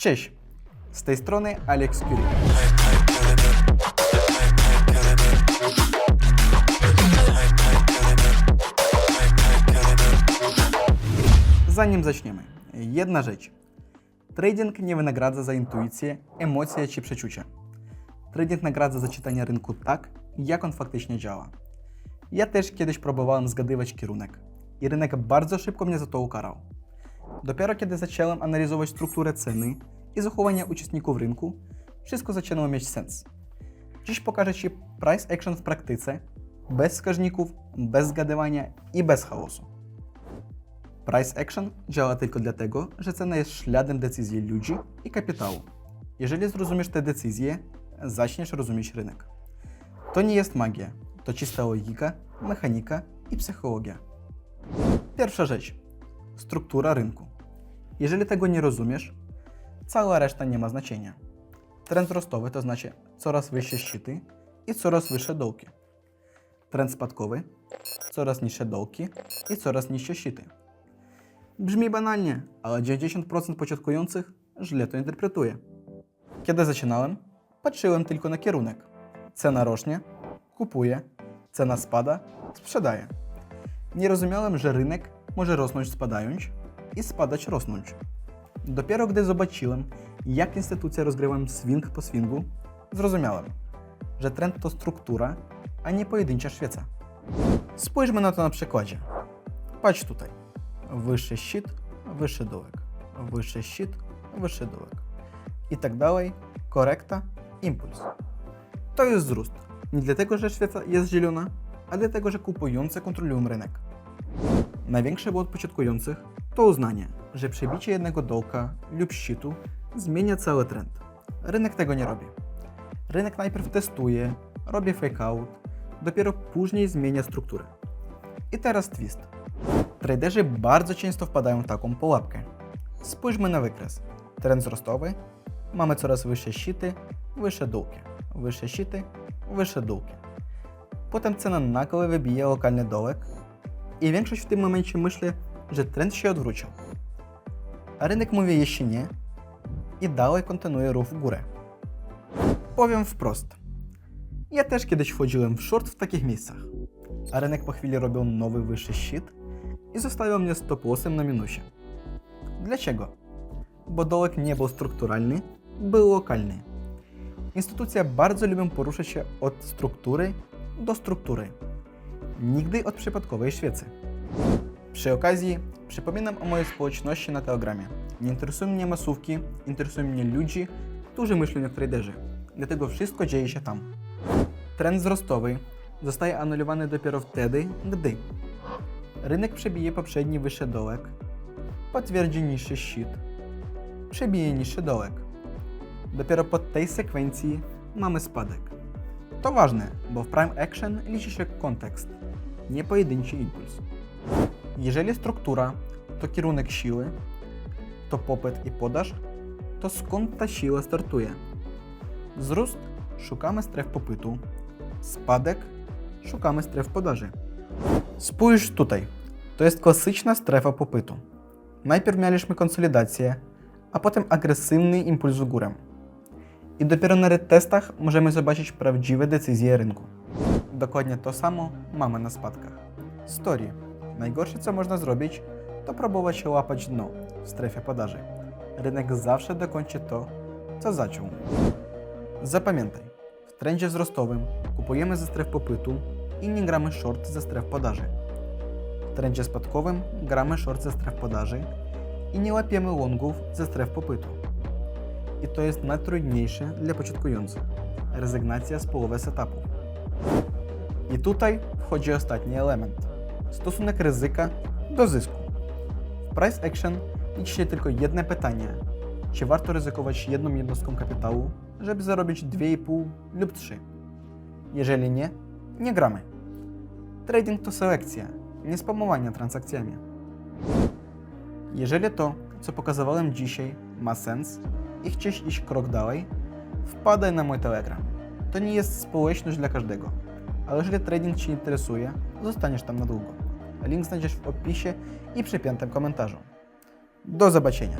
Cześć! Z tej strony Alex Curie. Zanim zaczniemy, jedna rzecz. Trading nie wynagradza za intuicję, emocje czy przeczucia. Trading nagradza za czytanie rynku tak, jak on faktycznie działa. Ja też kiedyś próbowałem zgadywać kierunek i rynek bardzo szybko mnie za to ukarał. Dopiero kiedy zacząłem analizować strukturę ceny i zachowania uczestników rynku, wszystko zaczęło mieć sens. Dziś pokażę Ci price action w praktyce, bez wskaźników, bez zgadywania i bez chaosu. Price action działa tylko dlatego, że cena jest śladem decyzji ludzi i kapitału. Jeżeli zrozumiesz te decyzje, zaczniesz rozumieć rynek. To nie jest magia, to czysta logika, mechanika i psychologia. Pierwsza rzecz. Struktura rynku. Jeżeli tego nie rozumiesz, cała reszta nie ma znaczenia. Trend wzrostowy to znaczy coraz wyższe szczyty i coraz wyższe dołki. Trend spadkowy coraz niższe dołki i coraz niższe szczyty. Brzmi banalnie, ale 90% początkujących źle to interpretuje. Kiedy zaczynałem, patrzyłem tylko na kierunek. Cena rośnie, kupuję, cena spada, sprzedaję. Nie rozumiałem, że rynek może rosnąć spadając i spadać rosnąć. Dopiero gdy zobaczyłem, jak instytucje rozgrywają swing po swingu, zrozumiałem, że trend to struktura, a nie pojedyncza świeca. Spójrzmy na to na przykładzie. Patrz tutaj. Wyższy szczyt, wyższy dołek. Wyższy szczyt, wyższy dołek. I tak dalej, korekta, impuls. To jest wzrost. Nie dlatego, że świeca jest zielona, a dlatego, że kupujący kontrolują rynek. Największy błąd początkujących to uznanie, że przebicie jednego dołka lub szczytu zmienia cały trend. Rynek tego nie robi. Rynek najpierw testuje, robi fake out, dopiero później zmienia strukturę. I teraz twist. Traderzy bardzo często wpadają w taką pułapkę. Spójrzmy na wykres. Trend wzrostowy, mamy coraz wyższe szczyty, wyższe dołki, wyższe szczyty, wyższe dołki. Potem cena nagle wybija lokalny dołek i większość w tym momencie myśli, że trend się odwrócił. A rynek mówi jeszcze nie i dalej kontynuuje ruch w górę. Powiem wprost. Ja też kiedyś wchodziłem w short w takich miejscach, a rynek po chwili robił nowy wyższy szczyt i zostawiał mnie stop lossem na minusie. Dlaczego? Bo dołek nie był strukturalny, był lokalny. Instytucje bardzo lubią poruszać się od struktury do struktury. Nigdy od przypadkowej świecy. Przy okazji przypominam o mojej społeczności na Telegramie. Nie interesują mnie masówki, interesują mnie ludzi, którzy myślą jak traderzy. Dlatego wszystko dzieje się tam. Trend wzrostowy zostaje anulowany dopiero wtedy, gdy rynek przebije poprzedni wyższy dołek, potwierdzi niższy szczyt, przebije niższy dołek. Dopiero po tej sekwencji mamy spadek. To ważne, bo w Prime Action liczy się kontekst, nie pojedynczy impuls. Jeżeli struktura to kierunek siły, to popyt i podaż, to skąd ta siła startuje? Wzrost szukamy stref popytu, spadek szukamy stref podaży. Spójrz tutaj, to jest klasyczna strefa popytu. Najpierw mieliśmy konsolidację, a potem agresywny impuls w górę. I dopiero na retestach możemy zobaczyć prawdziwe decyzje rynku. Dokładnie to samo mamy na spadkach. Story. Najgorsze co można zrobić, to próbować się łapać dno w strefie podaży. Rynek zawsze dokończy to, co zaczął. Zapamiętaj, w trendzie wzrostowym kupujemy ze stref popytu i nie gramy short ze stref podaży. W trendzie spadkowym gramy short ze stref podaży i nie łapiemy longów ze stref popytu. I to jest najtrudniejsze dla początkujących. Rezygnacja z połowy setupu. I tutaj wchodzi ostatni element. Stosunek ryzyka do zysku. W price action liczy tylko jedno pytanie. Czy warto ryzykować jedną jednostką kapitału, żeby zarobić 2,5 lub 3? Jeżeli nie, nie gramy. Trading to selekcja, nie spamowanie transakcjami. Jeżeli to, co pokazywałem dzisiaj, ma sens i chcesz iść krok dalej, wpadaj na mój Telegram. To nie jest społeczność dla każdego, ale jeżeli trading Cię interesuje, zostaniesz tam na długo. Link znajdziesz w opisie i przy piątym komentarzu. Do zobaczenia.